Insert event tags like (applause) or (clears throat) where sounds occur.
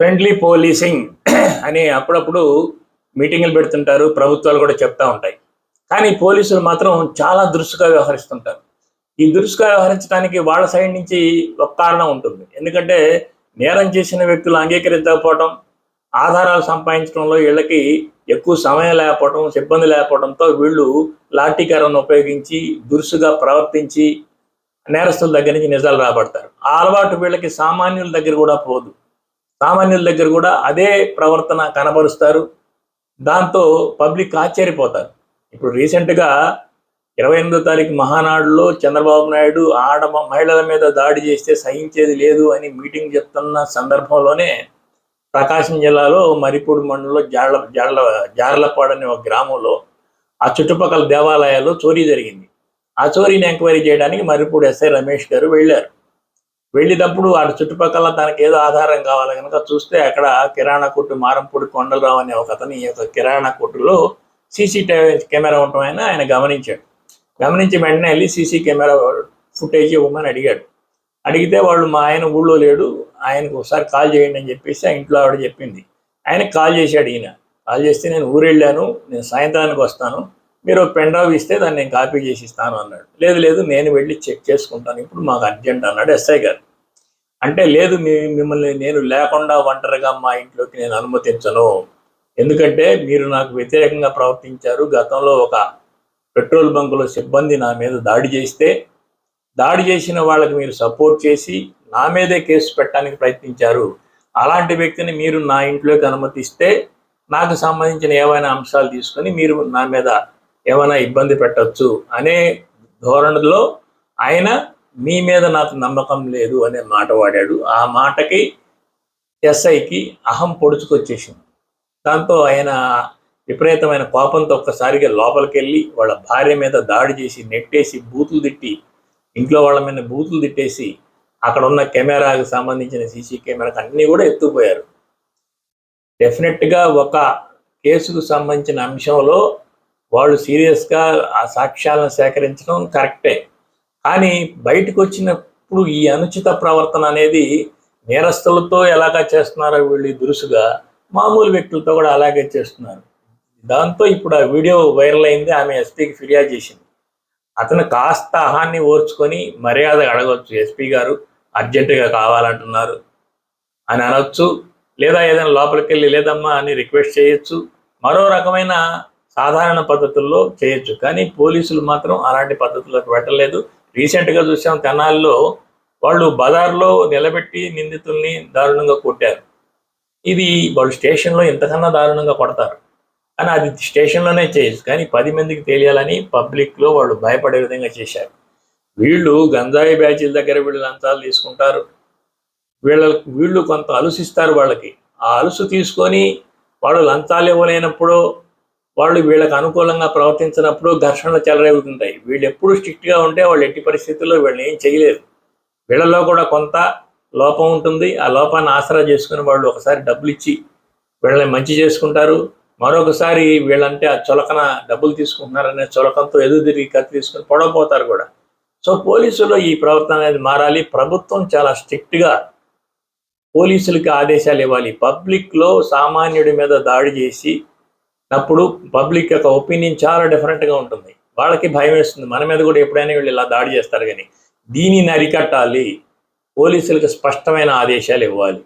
Friendly policing (clears throat) అని అప్పుడప్పుడు మీటింగులు పెడుతుంటారు ప్రభుత్వాలు కూడా చెప్తా ఉంటాయి. కానీ పోలీసులు మాత్రం చాలా దురుసుగా వ్యవహరిస్తుంటారు. ఈ దురుసుగా వ్యవహరించడానికి వాళ్ళ సైడ్ నుంచి ఒక కారణం ఉంటుంది. ఎందుకంటే నేరం చేసిన వ్యక్తులు అంగీకరించకపోవడం ఆధారాలు సంపాదించడంలో వీళ్ళకి ఎక్కువ సమయం లేకపోవడం సిబ్బంది లేకపోవడంతో వీళ్ళు లాఠీకారాన్ని ఉపయోగించి దురుసుగా ప్రవర్తించి నేరస్తుల దగ్గర నుంచి నిజాలు రాబడతారు. ఆ అలవాటు వీళ్ళకి సామాన్యుల దగ్గర కూడా పోదు. సామాన్యుల దగ్గర కూడా అదే ప్రవర్తన కనబరుస్తారు. దాంతో పబ్లిక్ ఆశ్చర్యపోతారు. ఇప్పుడు రీసెంట్గా ఇరవై ఎనిమిదో తారీఖు మహానాడులో చంద్రబాబు నాయుడు ఆడ మహిళల మీద దాడి చేస్తే సహించేది లేదు అని మీటింగ్ చెప్తున్న సందర్భంలోనే ప్రకాశం జిల్లాలో మరిపూడి మండలంలో జాళ్ళ జాళ్ళ జార్లపాడు అనే ఒక గ్రామంలో ఆ చుట్టుపక్కల దేవాలయాల్లో చోరీ జరిగింది. ఆ చోరీని ఎంక్వైరీ చేయడానికి మరిపూడి ఎస్ఐ రమేష్ గారు వెళ్ళారు. వెళ్ళేటప్పుడు వాటి చుట్టుపక్కల తనకి ఏదో ఆధారం కావాలి కనుక చూస్తే అక్కడ కిరాణా కొట్టు మారంపూడి కొండలరావు అనే ఒక అతని యొక్క కిరాణా కొట్టులో సీసీటీవీ కెమెరా ఉండటం ఆయన ఆయన గమనించాడు. గమనించి వెంటనే వెళ్ళి సీసీ కెమెరా ఫుటేజ్ ఇవ్వమని అడిగాడు. అడిగితే వాళ్ళు మా ఆయన ఊళ్ళో లేడు ఆయనకు ఒకసారి కాల్ చేయండి అని చెప్పేసి ఆ ఇంట్లో ఆవిడ చెప్పింది. ఆయనకు కాల్ చేశాడు ఈయన. కాల్ చేస్తే నేను ఊరెళ్ళాను నేను సాయంత్రానికి వస్తాను మీరు పెన్ డ్రైవ్ ఇస్తే దాన్ని నేను కాపీ చేసి ఇస్తాను అన్నాడు. లేదు లేదు నేను వెళ్ళి చెక్ చేసుకుంటాను. ఇప్పుడు మాకు అర్జెంట్ అన్నాడు ఎస్ఐ గారు. అంటే లేదు మీ మిమ్మల్ని నేను లేకుండా ఒంటరిగా మా ఇంట్లోకి నేను అనుమతించను. ఎందుకంటే మీరు నాకు వ్యతిరేకంగా ప్రవర్తించారు. గతంలో ఒక పెట్రోల్ బంకులో సిబ్బంది నా మీద దాడి చేస్తే దాడి చేసిన వాళ్ళకి మీరు సపోర్ట్ చేసి నా మీదే కేసు పెట్టడానికి ప్రయత్నించారు. అలాంటి వ్యక్తిని మీరు నా ఇంట్లోకి అనుమతిస్తే నాకు సంబంధించిన ఏవైనా అంశాలు తీసుకొని మీరు నా మీద ఏమైనా ఇబ్బంది పెట్టచ్చు అనే ధోరణిలో ఆయన మీ మీద నాకు నమ్మకం లేదు అనే మాట వాడాడు. ఆ మాటకి ఎస్ఐకి అహం పొడుచుకొచ్చేసింది. దాంతో ఆయన విపరీతమైన కోపంతో ఒక్కసారిగా లోపలికి వెళ్ళి వాళ్ళ భార్య మీద దాడి చేసి నెట్టేసి బూతులు తిట్టి ఇంట్లో వాళ్ళ మీద బూతులు తిట్టేసి అక్కడ ఉన్న కెమెరాకు సంబంధించిన సీసీ కెమెరాకి అన్నీ కూడా ఎత్తుకుపోయారు. డెఫినెట్గా ఒక కేసుకు సంబంధించిన అంశంలో వాళ్ళు సీరియస్గా ఆ సాక్ష్యాలను సేకరించడం కరెక్టే. కానీ బయటకు వచ్చినప్పుడు ఈ అనుచిత ప్రవర్తన అనేది నేరస్తులతో ఎలాగా చేస్తున్నారో వీళ్ళు దురుసుగా మామూలు వ్యక్తులతో కూడా అలాగే చేస్తున్నారు. దాంతో ఇప్పుడు ఆ వీడియో వైరల్ అయింది ఆమె ఎస్పీకి ఫిర్యాదు చేసింది. అతను కాస్త అహాన్ని ఓర్చుకొని మర్యాద అడగవచ్చు ఎస్పీ గారు అర్జెంటుగా కావాలంటున్నారు అని అనొచ్చు లేదా ఏదైనా లోపలికి వెళ్ళి లేదమ్మా అని రిక్వెస్ట్ చేయొచ్చు. మరో రకమైన సాధారణ పద్ధతుల్లో చేయొచ్చు. కానీ పోలీసులు మాత్రం అలాంటి పద్ధతుల్లోకి పెట్టలేదు రీసెంట్గా చూసాం తెనాల్లో వాళ్ళు బజార్లో నిలబెట్టి నిందితుల్ని దారుణంగా కొట్టారు. ఇది వాళ్ళు స్టేషన్లో ఇంతకన్నా దారుణంగా కొడతారు. కానీ అది స్టేషన్లోనే చేయొచ్చు. కానీ పది మందికి తెలియాలని పబ్లిక్లో వాళ్ళు భయపడే విధంగా చేశారు. వీళ్ళు గంజాయి బ్యాచీల దగ్గర వీళ్ళు లంచాలు తీసుకుంటారు. వీళ్ళ వీళ్ళు కొంత అలుసిస్తారు వాళ్ళకి. ఆ అలుసు తీసుకొని వాళ్ళు లంచాలు ఇవ్వలేనప్పుడు వాళ్ళు వీళ్ళకు అనుకూలంగా ప్రవర్తించినప్పుడు ఘర్షణలు చెలరేగుతుంటాయి. వీళ్ళు ఎప్పుడు స్ట్రిక్ట్గా ఉంటే వాళ్ళు ఎట్టి పరిస్థితుల్లో వీళ్ళని ఏం చేయలేరు. వీళ్ళలో కూడా కొంత లోపం ఉంటుంది. ఆ లోపాన్ని ఆసరా చేసుకుని వాళ్ళు ఒకసారి డబ్బులు ఇచ్చి వీళ్ళని మంచి చేసుకుంటారు. మరొకసారి వీళ్ళంటే ఆ చులకన డబ్బులు తీసుకుంటున్నారనే చులకంతో ఎదురు తిరిగి కత్తి తీసుకుని పొడవపోతారు కూడా. సో పోలీసులో ఈ ప్రవర్తన అనేది మారాలి. ప్రభుత్వం చాలా స్ట్రిక్ట్గా పోలీసులకి ఆదేశాలు ఇవ్వాలి. పబ్లిక్లో సామాన్యుడి మీద దాడి చేసి అప్పుడు పబ్లిక్ యొక్క ఒపీనియన్ చాలా డిఫరెంట్గా ఉంటుంది. వాళ్ళకి భయం వేస్తుంది. మన మీద కూడా ఎప్పుడైనా వీళ్ళు ఇలా దాడి చేస్తారు కానీ దీనిని అరికట్టాలి. పోలీసులకు స్పష్టమైన ఆదేశాలు ఇవ్వాలి.